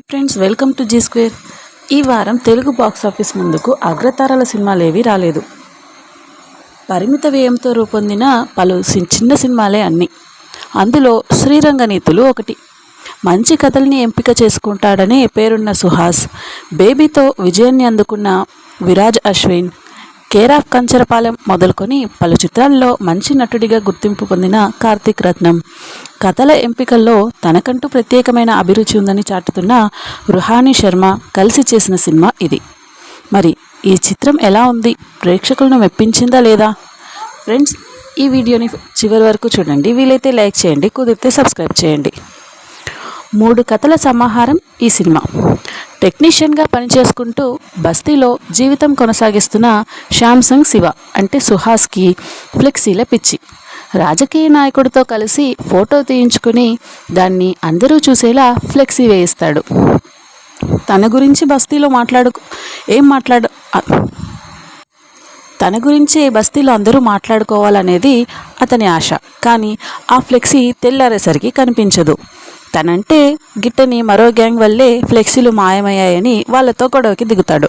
Hi friends welcome to Zee square ఈ వారం Telugu box office ముందుకు అగ్రతారాల సినిమాలేవి రాలేదు. పరిమిత వ్యయంతో రూపొందిన పలు సి- చిన్న సినిమాలే అన్ని. అందులో శ్రీరంగనీతులు ఒకటి. మంచి కథల్ని ఎంపిక చేసుకుంటాడని పేరున్న సుహాస్ బేబీతో విజయాన్ని అందుకున్న విరాజ్ అశ్విన్ కేర్ ఆఫ్ కంచరపాలెం మొదలుకొని పలు చిత్రాల్లో మంచి నటుడిగా గుర్తింపు పొందిన కార్తీక్ రత్నం. కథల ఎంపికల్లో తనకంటూ ప్రత్యేకమైన అభిరుచి ఉందని చాటుతున్న రుహాని శర్మ కలిసి చేసిన సినిమా ఇది. మరి ఈ చిత్రం ఎలా ఉంది? ప్రేక్షకులను మెప్పించిందా లేదా? ఫ్రెండ్స్ ఈ వీడియోని చివరి వరకు చూడండి. వీలైతే లైక్ చేయండి కుదిరితే సబ్స్క్రైబ్ చేయండి. మూడు కథల సమాహారం ఈ సినిమా. టెక్నీషియన్గా పనిచేసుకుంటూ బస్తీలో జీవితం కొనసాగిస్తున్న శాంసంగ్ శివ అంటే సుహాస్కి ఫ్లెక్సీల పిచ్చి. రాజకీయ నాయకుడితో కలిసి ఫోటో తీయించుకుని దాన్ని అందరూ చూసేలా ఫ్లెక్సీ వేయిస్తాడు. తన గురించి బస్తీలో మాట్లాడు ఏం మాట్లాడు తన గురించి బస్తీలో అందరూ మాట్లాడుకోవాలనేది అతని ఆశ. కానీ ఆ ఫ్లెక్సీ తెల్లారేసరికి కనిపించదు. తనంటే గిట్టని మరో గ్యాంగ్ వల్లే ఫ్లెక్సీలు మాయమయ్యాయని వాళ్ళతో గొడవకి దిగుతాడు.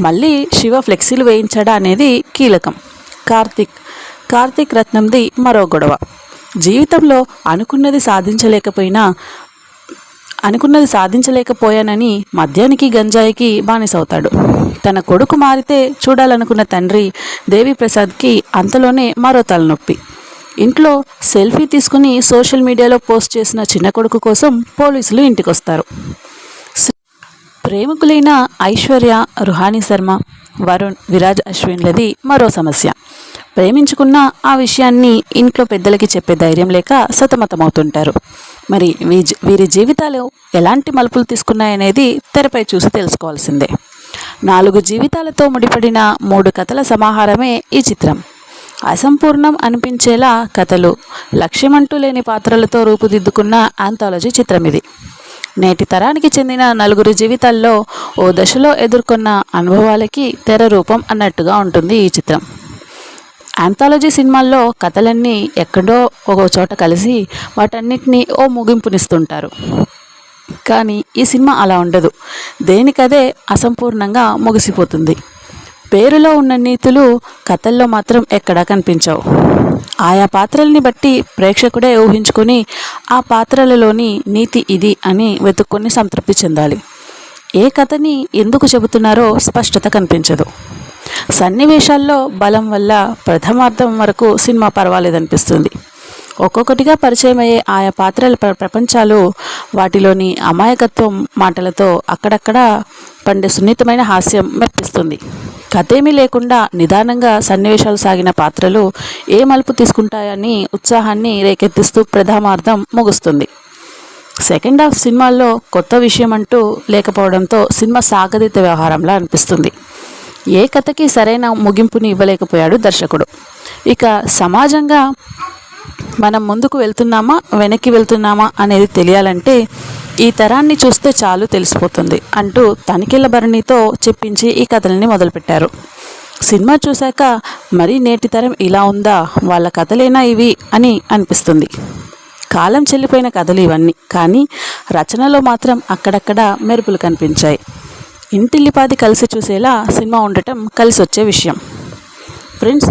మళ్ళీ శివ ఫ్లెక్సీలు వేయించడా అనేది కీలకం. కార్తిక్ కార్తిక్ రత్నంది మరో గొడవ. జీవితంలో అనుకున్నది సాధించలేకపోయినా అనుకున్నది సాధించలేకపోయానని మద్యానికి గంజాయికి బానిసవుతాడు. తన కొడుకు మారితే చూడాలనుకున్న తండ్రి దేవిప్రసాద్కి అంతలోనే మరో తలనొప్పి. ఇంట్లో సెల్ఫీ తీసుకుని సోషల్ మీడియాలో పోస్ట్ చేసిన చిన్న కొడుకు కోసం పోలీసులు ఇంటికొస్తారు. ప్రేమికులైన ఐశ్వర్య రుహానీ శర్మ వరుణ్ విరాజ్ అశ్విన్లది మరో సమస్య. ప్రేమించుకున్న ఆ విషయాన్ని ఇంట్లో పెద్దలకి చెప్పే ధైర్యం లేక సతమతమవుతుంటారు. మరి వీ వీరి జీవితాలు ఎలాంటి మలుపులు తీసుకున్నాయనేది తెరపై చూసి తెలుసుకోవాల్సిందే. నాలుగు జీవితాలతో ముడిపడిన మూడు కథల సమాహారమే ఈ చిత్రం. అసంపూర్ణం అనిపించేలా కథలు. లక్ష్యమంటూ లేని పాత్రలతో రూపుదిద్దుకున్న ఆంథాలజీ చిత్రం ఇది నేటి తరానికి చెందిన నలుగురి జీవితాల్లో ఓ దశలో ఎదుర్కొన్న అనుభవాలకి తెర రూపం అన్నట్టుగా ఉంటుంది ఈ చిత్రం. ఆంథాలజీ సినిమాల్లో కథలన్నీ ఎక్కడో ఒక చోట కలిసి వాటన్నిటినీ ఓ ముగింపునిస్తుంటారు. కానీ ఈ సినిమా అలా ఉండదు. దేనికదే అసంపూర్ణంగా ముగిసిపోతుంది. పేరులో ఉన్న నీతులు కథల్లో మాత్రం ఎక్కడా కనిపించవు. ఆయా పాత్రల్ని బట్టి ప్రేక్షకుడే ఊహించుకొని ఆ పాత్రలలోని నీతి ఇది అని వెతుక్కొని సంతృప్తి చెందాలి. ఏ కథని ఎందుకు చెబుతున్నారో స్పష్టత కనిపించదు. సన్నివేశాల్లో బలం వల్ల ప్రథమార్థం వరకు సినిమా పర్వాలేదనిపిస్తుంది. ఒక్కొక్కటిగా పరిచయం అయ్యే ఆయా పాత్రల ప్ర ప్రపంచాలు వాటిలోని అమాయకత్వం మాటలతో అక్కడక్కడ పండే సున్నితమైన హాస్యం మెప్పిస్తుంది. కథేమీ లేకుండా నిదానంగా సన్నివేశాలు సాగిన పాత్రలు ఏ మలుపు తీసుకుంటాయని ఉత్సాహాన్ని రేకెత్తిస్తూ ప్రథమార్థం ముగుస్తుంది. సెకండ్ హాఫ్ సినిమాల్లో కొత్త విషయం అంటూ లేకపోవడంతో సినిమా సాగదీత వ్యవహారంలా అనిపిస్తుంది. ఏ కథకి సరైన ముగింపుని ఇవ్వలేకపోయాడు దర్శకుడు. ఇక సమాజంగా మనం ముందుకు వెళ్తున్నామా వెనక్కి వెళ్తున్నామా అనేది తెలియాలంటే ఈ తరాన్ని చూస్తే చాలు తెలిసిపోతుంది అంటూ తనిఖీల భరణితో చెప్పించి ఈ కథలని మొదలుపెట్టారు. సినిమా చూశాక మరీ నేటి తరం ఇలా ఉందా వాళ్ళ కథలేనా ఇవి అని అనిపిస్తుంది. కాలం చెల్లిపోయిన కథలు ఇవన్నీ కానీ రచనలో మాత్రం అక్కడక్కడ మెరుపులు కనిపించాయి. ఇంటిల్లిపాది కలిసి చూసేలా సినిమా ఉండటం కలిసి వచ్చే విషయం. ఫ్రెండ్స్